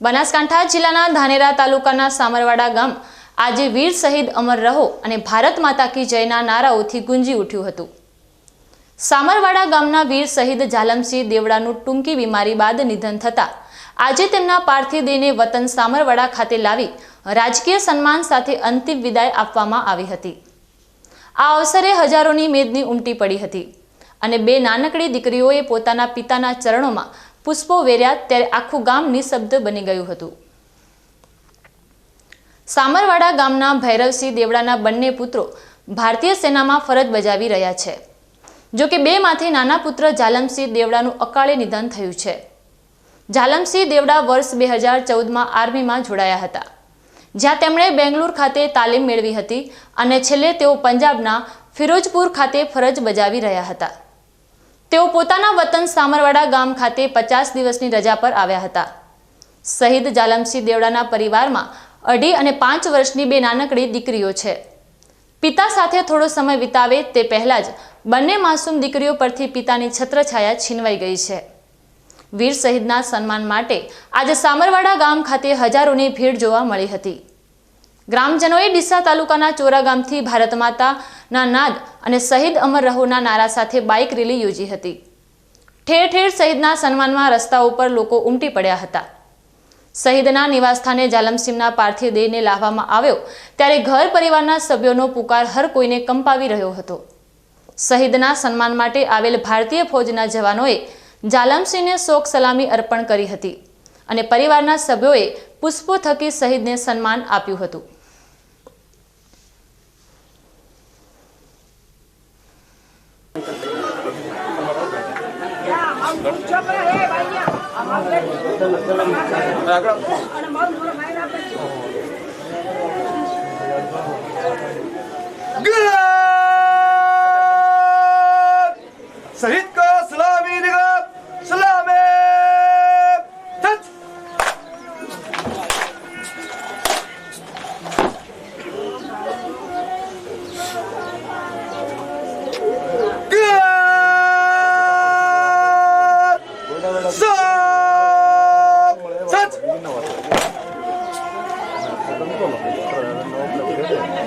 બનાસકાંઠા જિલ્લાના ધાનેરા તાલુકાના સામરવાડા ગામ આજે વીર શહીદ અમર રહો અને ભારત માતા કી જયના નારાઓથી ગુંજી ઉઠ્યું હતું. સામરવાડા ગામના વીર શહીદ ઝાલમસિંહ દેવડાનું ટૂંકી બીમારી બાદ નિધન થતાં આજે તેમના પાર્થિવ દેહને વતન સામરવાડા ખાતે લાવી રાજકીય સન્માન સાથે અંતિમ વિદાય આપવામાં આવી હતી. આ અવસરે હજારોની મેદની ઉમટી પડી હતી અને બે નાનકડી દીકરીઓએ પોતાના પિતાના ચરણોમાં પુષ્પો વેર્યા ત્યારે આખું ગામ નિશબ્દ બની ગયું હતું. સામરવાડા ગામના ભૈરવસિંહ દેવડાના બંને પુત્રો ભારતીય સેનામાં ફરજ બજાવી રહ્યા છે. જો કે બેમાંથી નાના પુત્ર જાલમસિંહ દેવડાનું અકાળે નિધન થયું છે. જાલમસિંહ દેવડા વર્ષ બે હજાર ચૌદમાં આર્મીમાં જોડાયા હતા. જ્યાં તેમણે બેંગ્લોર ખાતે તાલીમ મેળવી હતી અને છેલ્લે તેઓ પંજાબના ફિરોજપુર ખાતે ફરજ બજાવી રહ્યા હતા. તેઓ પોતાના વતન સામરવાડા ગામ ખાતે પચાસ દિવસની રજા પર આવ્યા હતા. શહીદ જાલમસિંહ દેવડાના પરિવારમાં અઢી અને પાંચ વર્ષની બે નાનકડી દીકરીઓ છે. પિતા સાથે થોડો સમય વિતાવે તે પહેલાં જ બંને માસૂમ દીકરીઓ પરથી પિતાની છત્રછાયા છીનવાઈ ગઈ છે. વીર શહીદના સન્માન માટે આજે સામરવાડા ગામ ખાતે હજારોની ભીડ જોવા મળી હતી. ગ્રામજનોએ ડીસા તાલુકાના ચોરા ગામથી ભારત માતાના નાદ અને શહીદ અમર રહોના નારા સાથે બાઇક રેલી યોજી હતી. ઠેર ઠેર શહીદના સન્માનમાં રસ્તા ઉપર લોકો ઉમટી પડ્યા હતા. શહીદના નિવાસસ્થાને જાલમસિંહના પાર્થિવ દેહને લાવવામાં આવ્યો ત્યારે ઘર પરિવારના સભ્યોનો પુકાર હર કોઈને કંપાવી રહ્યો હતો. શહીદના સન્માન માટે આવેલ ભારતીય ફૌજના જવાનોએ જાલમસિંહને શોક સલામી અર્પણ કરી હતી અને પરિવારના સભ્યોએ પુષ્પો થકી શહીદને સન્માન આપ્યું હતું. આગળ.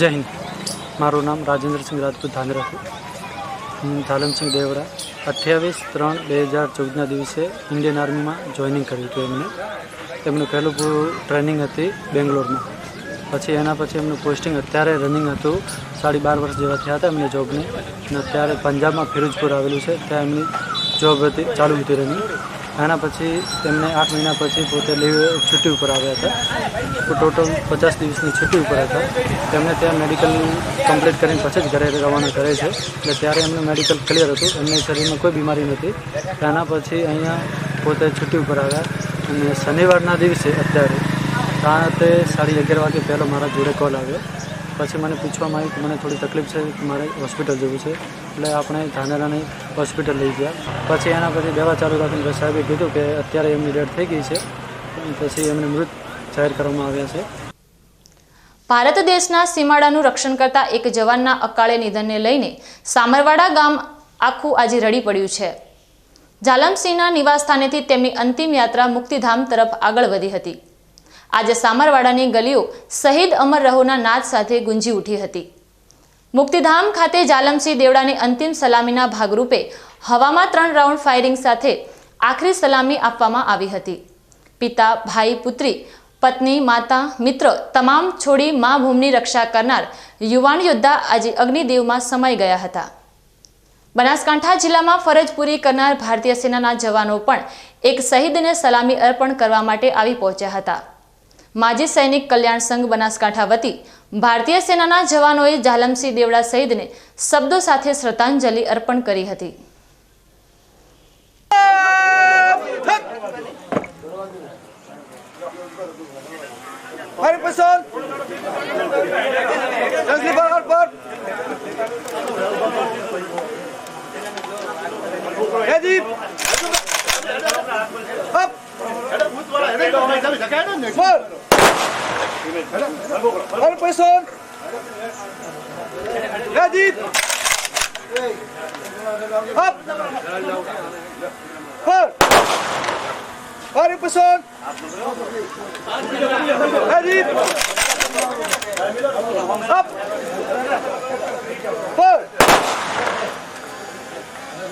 જય હિન્દ. મારું નામ રાજેન્દ્રસિંહ રાજપૂત ધાંધ્રા હું ધાલમસિંહ દેવડા અઠ્યાવીસ ત્રણ બે હજાર ચૌદના દિવસે ઇન્ડિયન આર્મીમાં જોઈનિંગ કર્યું હતું એમને. એમનું પહેલું પૂરું ટ્રેનિંગ હતી બેંગ્લોરમાં. પછી એના પછી એમનું પોસ્ટિંગ અત્યારે રનિંગ હતું. સાડી બાર વર્ષ જેવા થયા હતા એમને જોબને. અને અત્યારે પંજાબમાં ફિરોજપુર આવેલું છે. ત્યાં એમની જોબ હતી, ચાલુ હતી રનિંગ. એના પછી તેમને આઠ મહિના પછી પોતે લીવ છુટ્ટી ઉપર આવ્યા હતા. ટોટલ પચાસ દિવસની છુટ્ટી ઉપર હતા. તેમને ત્યાં મેડિકલ કમ્પ્લીટ કરીને પછી જ ઘરે રવાના કરે છે. એટલે ત્યારે એમનું મેડિકલ ક્લિયર હતું. એમને શરીરમાં કોઈ બીમારી નથી. આના પછી અહીંયા પોતે છુટ્ટી ઉપર આવ્યા. અને શનિવારના દિવસે અત્યારે રાતે સાડી અગિયાર વાગે પહેલો મારા જોડે કોલ આવ્યો. પછી મને પૂછવામાં આવ્યું કે મને થોડી તકલીફ છે મારે હોસ્પિટલ જવું છે. એટલે આપણે ધાનેરાની હોસ્પિટલ લઈ ગયા. પછી એના પછી દવા ચાલુ રાખીને સાહેબે કીધું કે અત્યારે એમની ડેથ થઈ ગઈ છે. પછી એમને મૃત જાહેર કરવામાં આવ્યા છે. ભારત દેશના સીમાડાનું રક્ષણ કરતા એક જવાનના અકાળે નિધનને લઈને સામરવાડા ગામ આખું આજે રડી પડ્યું છે. જાલમસિંહના નિવાસસ્થાનેથી તેમની અંતિમ યાત્રા મુક્તિધામ તરફ આગળ વધી હતી. આજે સામરવાડાની ગલીઓ શહીદ અમર રહોના નાદ સાથે ગુંજી ઉઠી હતી. મુક્તિધામ ખાતે જાલમસિંહ દેવડાની અંતિમ સલામીના ભાગરૂપે હવામાં ત્રણ રાઉન્ડ ફાયરિંગ સાથે આખરી સલામી આપવામાં આવી હતી. પિતા, ભાઈ, પુત્રી, પત્ની, માતા, મિત્ર તમામ છોડી મા ભૂમની રક્ષા કરનાર યુવાન યોદ્ધા આજે અગ્નિદેવમાં સમાઈ ગયા હતા. બનાસકાંઠા જિલ્લામાં ફરજ પૂરી કરનાર ભારતીય સેનાના જવાનો પણ એક શહીદને સલામી અર્પણ કરવા માટે આવી પહોંચ્યા હતા. માજી સૈનિક કલ્યાણ સંઘ બનાસકાંઠા વતી ભારતીય સેનાના જવાનોએ જાલમસિંહ દેવડા સહિતને શબ્દો સાથે શ્રદ્ધાંજલિ અર્પણ કરી હતી. Firing ¡Mal! ¡Al pezón! ¡Gadid! ¡Up! ¡Mal! ¡Al pezón! ¡Gadid! ¡Up! ¡Mal!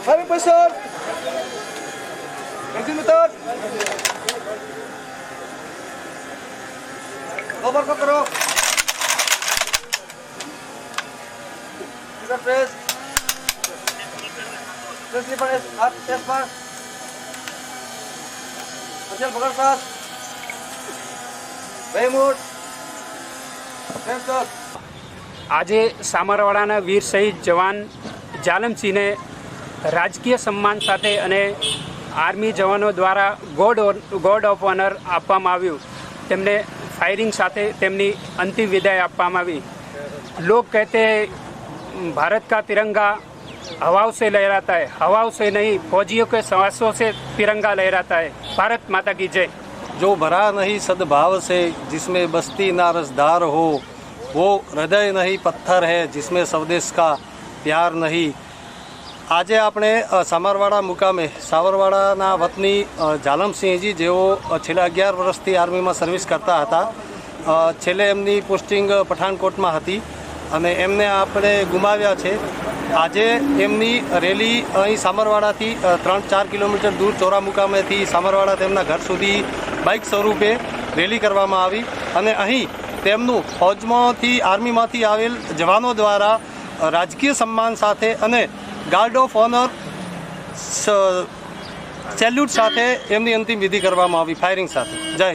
¡Al pezón! Exhibitor. Over pakro. Finger press. Press liver is up chest bar. Social bugar pass. Behmood. Press up. આજે સામરવાડાના વીર શહીદ જવાન જાલમસિંહને રાજકીય સન્માન સાથે અને army જવાનો દ્વારા God God of honour આપવામાં આવ્યું તેમને ફાયરિંગ સાથે તેમની અંતિમ વિદાય આપવામાં આવી લોગ કહેતે हैं, भारत का तिरंगा हवाओं से लहराता है हवाओं से नहीं फौजियों के सांसों से तिरंगा लहराता है भारत माता की जय जो भरा नहीं सद्भाव से जिसमें बस्ती ना रसदार हो वो हृदय नहीं पत्थर है जिसमें स्वदेश का प्यार નહીં આજે આપણે સામરવાડા મુકામે સાવરવાડાના વતની જાલમસિંહજી જેઓ છેલ્લા અગિયાર વર્ષથી આર્મીમાં સર્વિસ કરતા હતા. છેલ્લે એમની પોસ્ટિંગ પઠાણકોટમાં હતી અને એમને આપણે ગુમાવ્યા છે. આજે એમની રેલી અહીં સામરવાડાથી ત્રણ ચાર કિલોમીટર દૂર ચોરા મુકામેથી સામરવાડા તેમના ઘર સુધી બાઇક સ્વરૂપે રેલી કરવામાં આવી અને અહીં તેમનું ફૌજમાંથી, આર્મીમાંથી આવેલ જવાનો દ્વારા રાજકીય સન્માન સાથે અને ગાર્ડ ઓફ ઓનર સેલ્યુટ સાથે એમની અંતિમ વિધિ કરવામાં આવી ફાયરિંગ સાથે. જય હિન્દ.